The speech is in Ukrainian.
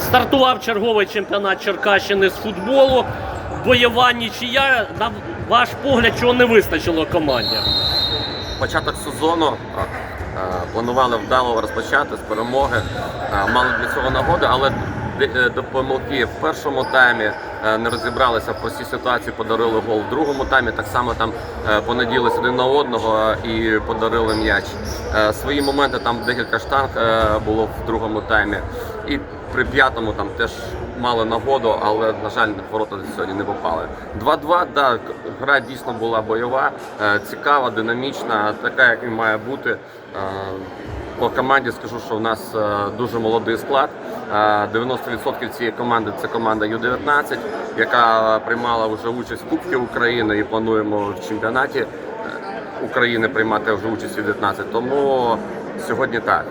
Стартував черговий чемпіонат Черкащини з футболу. Бойова нічия. На ваш погляд, чого не вистачило команді? Початок сезону а, планували вдало розпочати з перемоги. Мали для цього нагоди, але е, до помилки в першому таймі е, не розібралися в простій ситуації, подарили гол в другому таймі. Так само там е, понаділися один на одного і подарили м'яч. Е, Свої моменти там декілька штанг е, було в другому таймі. І при п'ятому там теж мали нагоду, але на жаль, ворота сьогодні не попали. 2-2, да, гра дійсно була бойова, е, цікава, динамічна, така, як і має бути. Е, По команді скажу, що в нас е, дуже молодий склад. Е, 90% цієї команди це команда Ю-19, яка приймала вже участь в Кубці України і плануємо в чемпіонаті України приймати вже участь у 19. Тому сьогодні так.